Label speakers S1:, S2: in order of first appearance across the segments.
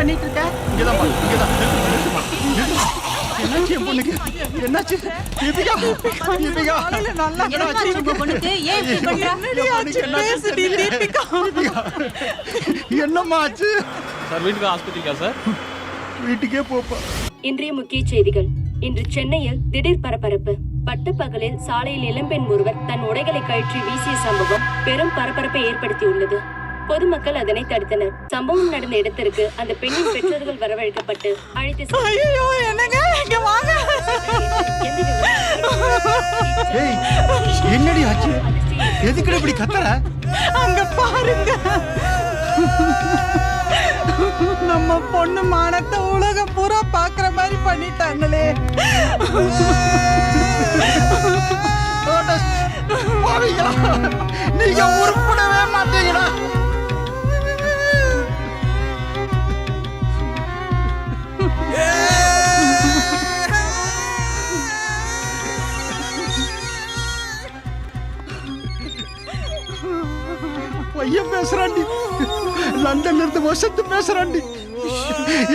S1: இங்கதான். நிறுத்துமா, நிறுத்துமா. என்னாச்சு என் பொண்ணுக்கு? என்னாச்சு? தீபிகா தீபிகா
S2: என்னமாச்சு உங்க பொண்ணுக்கு? ஏன் இப்படி பண்றா?
S1: என் பொண்ணுக்கு என்னாச்சு தீபிகா. என்னம்மா ஆச்சு?
S3: சார் வீட்டுக்கு ஆஸ்பத்திரிக்கா சார்?
S1: வீட்டுக்கே போப்பா.
S4: இன்றைய முக்கிய செய்திகள். இன்று சென்னையில் திடீர் பரபரப்பு. பட்டப்பகலில் சாலையில் இளம்பெண் ஒருவர் தன் உடைகளை கழற்றி வீசிய சம்பவம் பெரும் பரபரப்பை ஏற்படுத்தியுள்ளது. பொதுமக்கள் அதனை தடுத்தனர். சம்பவம் நடந்த இடத்திற்கு அந்த பெண்ணின் பெற்றோர்கள் வரவழைக்கப்பட்டு அழைத்து
S1: என்னடி ஆச்சு? எதுக்குடா இப்படி கத்துற?
S2: அங்க பாருங்க. நம்ம பொண்ணு மானத்தை உலகம் பூரா பாக்குற மாதிரி பண்ணிட்டாங்களே.
S1: நீங்க உருப்படவே பையன் பேசுறாண்டி லண்டன்ல இருந்து வசத்து பேசுறாண்டி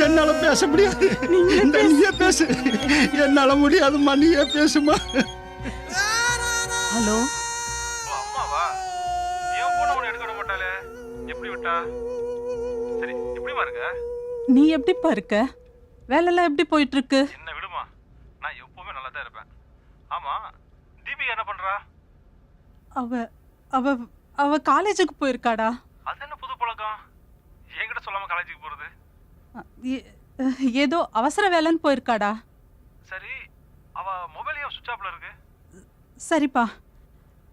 S1: என்னால பேச முடியாது. இந்த நீயே பேசு. என்னால முடியாதும்மா நீயே பேசுமா.
S2: ஹலோ.
S5: அம்மாவா? ஏன் போன உன எடுக்க விட மாட்டாளே. எப்படி விட்டா? சரி எப்படிமா இருக்க
S2: நீ எப்படிப்பா இருக்க வேலைலாம் எப்படி போயிட்டு இருக்கு
S5: என்ன விடுமா? நான் எப்பவுமே நல்லா தான் இருப்பேன். ஆமா தீபிகா என்ன பண்றா?
S2: அவ அவ அவ காலேஜுக்கு போயிருக்காடா?
S5: அது என்ன புது பழக்கம்? என்கிட்ட சொல்லாம காலேஜுக்கு போறது?
S2: ஏ- ஏதோ அவசர வேலைன்னு போயிருக்காடா?
S5: சரி அவ மொபைல் ஏன் சுவிட்ச் ஆஃப்ல இருக்கு?
S2: சரிப்பா.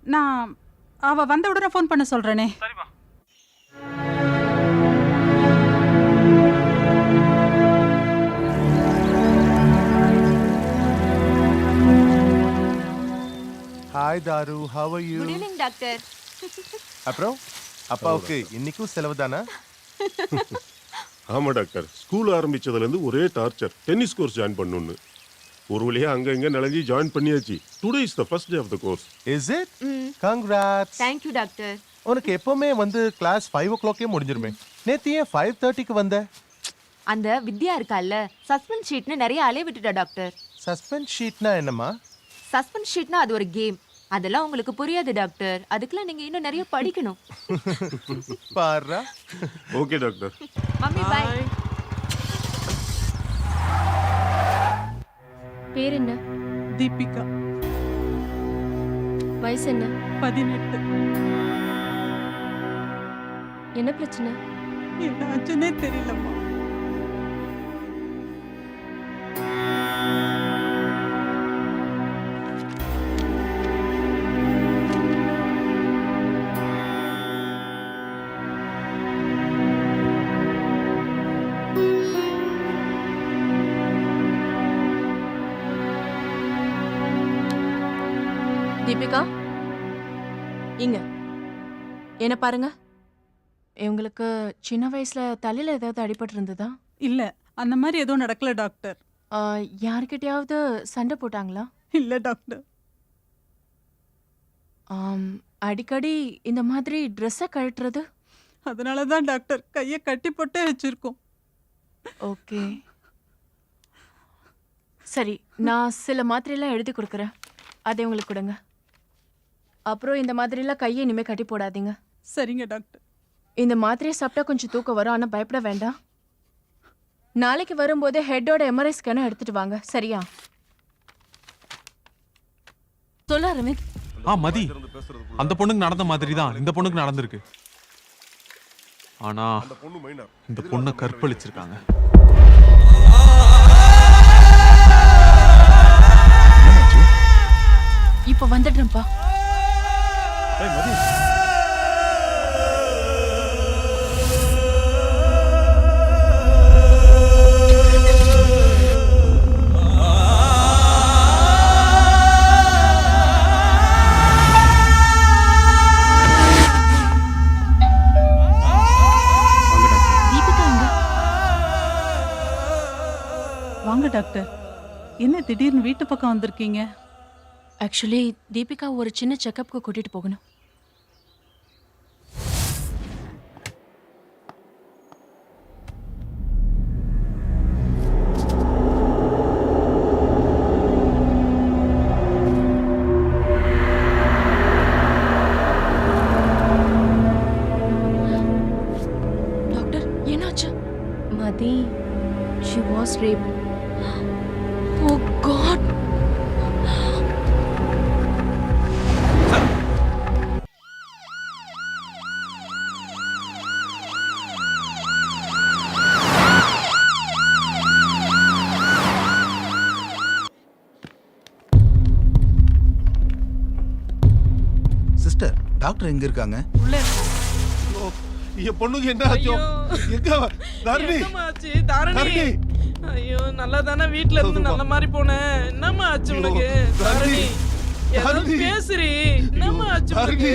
S2: நான் அவ வந்த உடனே ஃபோன் பண்ண சொல்றேனே.
S5: சரிம்மா.
S6: Hi Tharu how are you
S7: good evening doctor
S6: அப்புறம்? அப்பாவுக்கு இன்னைக்கும் செலவு தானா?
S8: ஆமா டாக்டர். ஸ்கூல் ஆரம்பிச்சதுல இருந்து ஒரே டார்ச்சர். டென்னிஸ் கோர்ஸ் ஜாயின் பண்ணணும்னு. ஒரு வழியா அங்க இங்க நலஞ்சி ஜாயின் பண்ணியாச்சு. Today is the first day of the course
S6: is it congrats
S7: thank you doctor
S6: உனக்கு எப்பவுமே வந்து கிளாஸ் ஃபைவ் ஓ கிளாக்கே முடிஞ்சிருமே. நேத்து ஏன் ஃபைவ் தேர்ட்டிக்கு வந்த?
S7: அந்த வித்யா இருக்கால்ல சஸ்பெண்ட் ஷீட்னு நிறைய அலைய விட்டுட்டா டாக்டர்
S6: சஸ்பெண்ட் ஷீட்னா என்னம்மா?
S7: சஸ்பெண்ட் ஷீட்னா அது ஒரு கேம் அதெல்லாம் உங்களுக்கு புரியாது டாக்டர். அதுக்கெல்லாம் நீங்க இன்னும் நிறைய படிக்கணும்.
S6: பாருடா
S8: ஓகே டாக்டர்.
S7: மம்மி பாய்
S4: பேர் என்ன
S2: தீபிகா.
S4: வயசு என்ன?
S2: பதினெட்டு.
S4: என்ன பிரச்சனை?
S2: என்ன ஆச்சுன்னே தெரியலம்மா.
S9: தீபிகா இங்க. என்ன பாருங்க. இவங்களுக்கு சின்ன வயசுல தலையில ஏதாவது அடிபட்டு இருந்ததா?
S2: இல்ல அந்த மாதிரி எதுவும் நடக்கல டாக்டர்.
S9: யார்கிட்டயாவது சண்டை போட்டாங்களா?
S2: இல்ல டாக்டர்.
S9: அடிக்கடி இந்த மாதிரி ட்ரெஸ்ஸை கழட்டுறது?
S2: அதனால தான் டாக்டர். கையை கட்டி போட்டே வச்சிருக்கோம்.
S9: ஓகே. சரி நான் சில மாத்திரையெல்லாம் எழுதி கொடுக்குறேன். அதை உங்களுக்கு கொடுங்க. அப்புறம் இந்த மாதிரிலாம் கையை இனிமேல் கட்டி போடாதீங்க.
S2: சரிங்க டாக்டர்.
S9: இந்த மாத்திரையை சாப்பிட்டா கொஞ்சம் தூக்கம் வரும் ஆனால் பயப்பட வேண்டாம். நாளைக்கு வரும்போது ஹெட்டோட எம்ஆர்ஐ ஸ்கேனை எடுத்துட்டு வாங்க சரியா? சொல்ல அரவிந்த்.
S3: ஆ மதி. அந்த பொண்ணுக்கு நடந்த மாதிரி தான் இந்த பொண்ணுக்கு நடந்திருக்கு. ஆனா
S8: அந்த பொண்ணு மைனர்
S3: இந்த பொண்ணை கற்பழிச்சிருக்காங்க.
S2: டாக்டர் என்ன திடீர்னு வீட்டு பக்கம் வந்திருக்கீங்க
S9: ஆக்சுவலி தீபிகா ஒரு சின்ன செக்கப்புக்கு கூட்டிகிட்டு போகணும்
S7: rape
S10: டாக்டர் எங்க இருக்காங்க?
S11: உள்ள.
S6: என் பொண்ணுக்கு என்ன ஆச்சோ? எங்க தரணி.
S11: ஆச்சு? தாரணி. ஐயோ நல்லா தானே வீட்ல இருந்து. நல்ல மாதிரி போனேன் என்னம்மா ஆச்சு உனக்கு?
S6: தாரணி.
S11: தாரணி. பேசுறி. என்னம்மா ஆச்சு உனக்கு?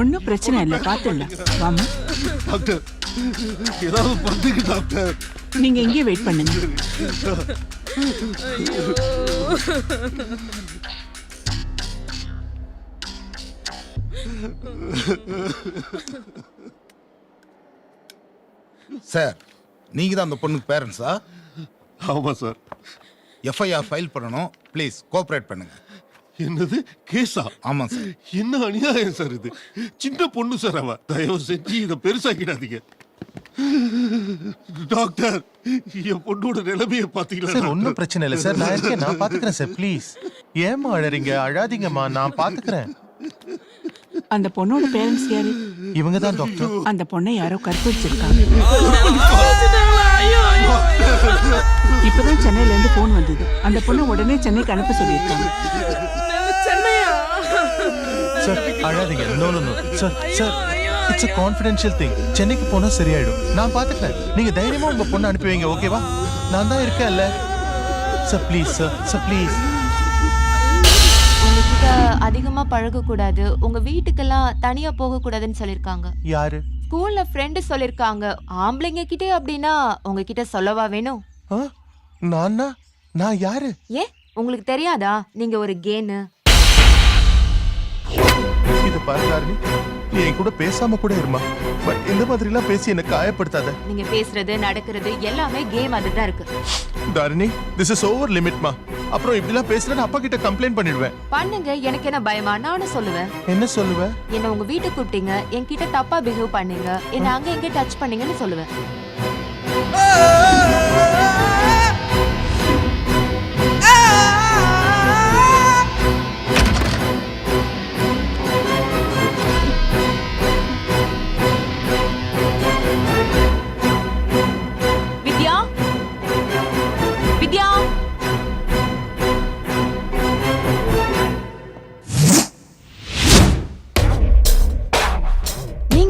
S11: ஒன்னும் பிரச்சனை இல்ல. பாத்துடலாம் வாமா
S6: டாக்டர். ஏதாவது பண்ணுங்க டாக்டர்.
S11: நீங்க எங்கே வெயிட் பண்ணுங்க.
S10: சார் நீங்க தான் அந்த பொண்ணுக்கு பேரண்ட்ஸா
S8: ஆமா சார்.
S10: எஃப்ஐஆர் ஃபைல் பண்ணணும். ப்ளீஸ் கோஆப்ரேட் பண்ணுங்க.
S8: என்னது? கேஸா?
S10: ஆமாம் சார்.
S8: என்ன அநியாயம் சார் இது? சின்ன பொண்ணு சார் அவ. தயவு செஞ்சு இதை பெருசாக்கிடாதீங்க. டாக்டர் என் பொண்ணோட நிலைமையை பாத்தீங்களா
S6: சார்? ஒன்றும் பிரச்சனை இல்லை சார். நான் இருக்கேன். நான் பாத்துக்கிறேன் சார் ப்ளீஸ். ஏமா அழறீங்க? அழாதீங்கம்மா. நான் பாத்துக்கிறேன்
S11: அந்த பொண்ணோட பேரண்ட்ஸ் யாரு?
S6: இவங்க தான் டாக்டர்.
S11: அந்த பொண்ணை யாரோ கற்பழிச்சிருக்காங்க இப்பதான் சென்னையில இருந்து போன் வந்தது. அந்த பொண்ணை உடனே சென்னைக்கு அனுப்ப சொல்லியிருக்காங்க.
S6: சார் அழாதீங்க. No no no sir sir it's a confidential thing சென்னைக்கு போனா சரியாயிடும். நான் பாத்துக்கிறேன் நீங்க தைரியமா உங்க பொண்ணை அனுப்பி வைங்க ஓகேவா நான் தான் இருக்கேன்ல sir please sir sir please
S7: உங்ககிட்ட அதிகமா பழக கூடாது உங்க வீட்டுக்கெல்லாம் தனியா போக கூடாதுன்னு சொல்லிருக்காங்க.
S6: யாரு?
S7: ஸ்கூல்ல ஃப்ரெண்டு சொல்லிருக்காங்க. ஆம்பளைங்க கிட்டே அப்படின்னா உங்ககிட்ட சொல்லவா வேணும்?
S6: ஆ? நானா? நான் யாரு?
S7: ஏன்? உங்களுக்கு தெரியாதா? நீங்க ஒரு கேனு
S6: இது பாருங்க நீ என் கூட பேசாம கூட இருமா. பட் இந்த மாதிரி எல்லாம் பேசி என்ன காயப்படுத்தாத.
S7: நீங்க பேசுறது நடக்கிறது எல்லாமே கேம் அதுதான் இருக்கு.
S6: தாரிணி திஸ் இஸ் ஓவர் லிமிட்மா அப்புறம் இப்படிலாம் பேசுறேன்னு அப்பா கிட்ட கம்ப்ளைண்ட் பண்ணிடுவேன்.
S7: பண்ணுங்க எனக்கு என்ன பயமா? நானும் சொல்லுவேன்.
S6: என்ன சொல்லுவ?
S7: என்ன உங்க வீட்டுக்கு கூப்பிட்டீங்க. என்கிட்ட தப்பா பிஹேவ் பண்ணீங்க. என்ன அங்க எங்க டச் பண்ணீங்கன்னு சொல்லுவேன்.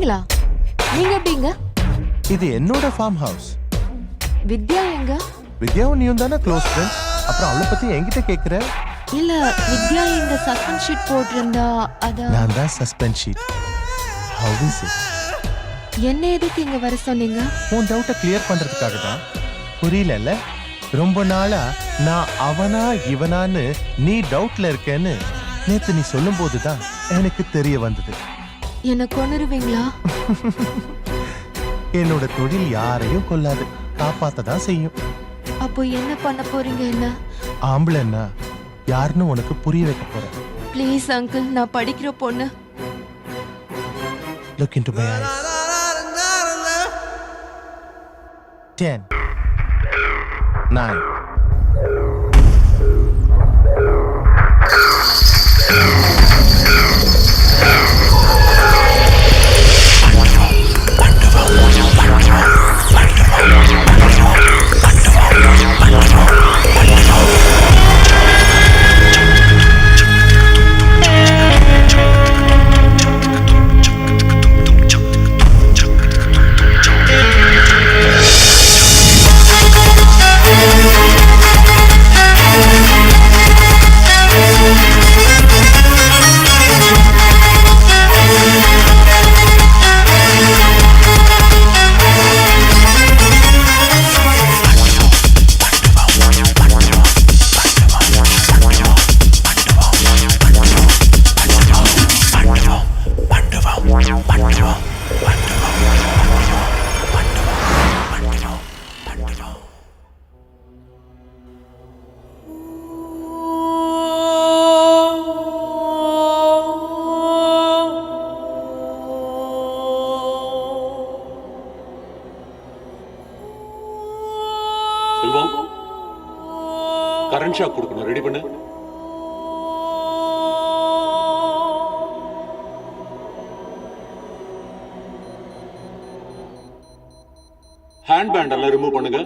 S7: நீங்களா நீங்க எப்படிங்க?
S6: இது என்னோட ஃபார்ம் ஹவுஸ்
S7: வித்யா எங்க?
S6: வித்யாவும் நீயும் தானே க்ளோஸ் ஃப்ரெண்ட்ஸ் அப்புறம் அவளை பத்தி என்கிட்ட கேக்குற?
S7: இல்ல வித்யா எங்க சஸ்பென்ஸ் ஷீட் போட்டிருந்தா அத
S6: நான் தான் suspend sheet how is it
S7: என்ன எதுக்கு இங்க வர சொன்னீங்க?
S6: உன் டவுட்டை கிளியர் பண்றதுக்காக தான். புரியலல்ல? ரொம்ப நாளா நான் அவனா இவனான்னு நீ டவுட்ல இருக்கேன்னு நேத்து நீ சொல்லும் போதுதான் எனக்கு தெரிய வந்தது.
S7: என்ன கொண்டுருவீங்களா
S6: என்னோட தொழில் யாரையும் கொல்லாது. காப்பாத்த செய்யும்.
S7: அப்போ என்ன பண்ண போறீங்க என்ன?
S6: ஆம்பளை என்ன யாருன்னு உனக்கு புரிய வைக்க போறேன்.
S7: ப்ளீஸ் அங்கிள் நான் படிக்கிற பொண்ணு.
S6: Look into my eyes 10 9
S12: Thank you. Shock கொடுக்கணும். ரெடி பண்ணு. ஹேண்ட் பேண்ட் எல்லாம் ரிமூவ் பண்ணுங்க.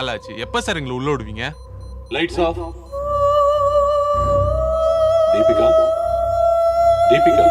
S3: மேல ஆச்சு எப்ப சார் எங்களை உள்ள விடுவீங்க?
S12: Lights off Deepika Deepika